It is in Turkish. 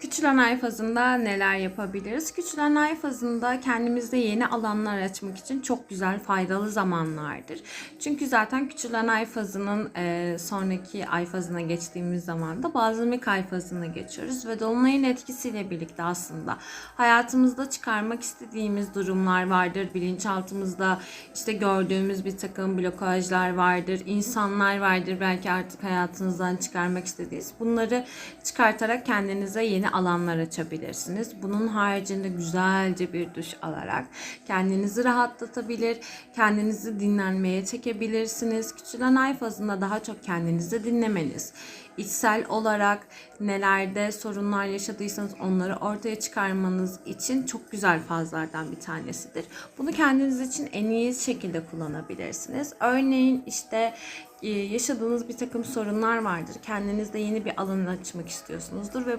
Küçülen ay fazında neler yapabiliriz? Küçülen ay fazında kendimizde yeni alanlar açmak için çok güzel, faydalı zamanlardır. Çünkü zaten küçülen ay fazının e, sonraki ay fazına geçtiğimiz zaman da bazılamik ay fazına geçiyoruz. Ve dolunayın etkisiyle birlikte aslında hayatımızda çıkarmak istediğimiz durumlar vardır. Bilinçaltımızda işte gördüğümüz bir takım blokajlar vardır. insanlar vardır belki artık hayatınızdan çıkarmak istediğiniz. Bunları çıkartarak kendinize yeni alanlar açabilirsiniz. Bunun haricinde güzelce bir duş alarak kendinizi rahatlatabilir, kendinizi dinlenmeye çekebilirsiniz. Küçülen ay fazında daha çok kendinizi dinlemeniz, içsel olarak nelerde sorunlar yaşadıysanız onları ortaya çıkarmanız için çok güzel fazlardan bir tanesidir. Bunu kendiniz için en iyi şekilde kullanabilirsiniz. Örneğin işte e, yaşadığınız bir takım sorunlar vardır. Kendinizde yeni bir alan açmak istiyorsunuzdur ve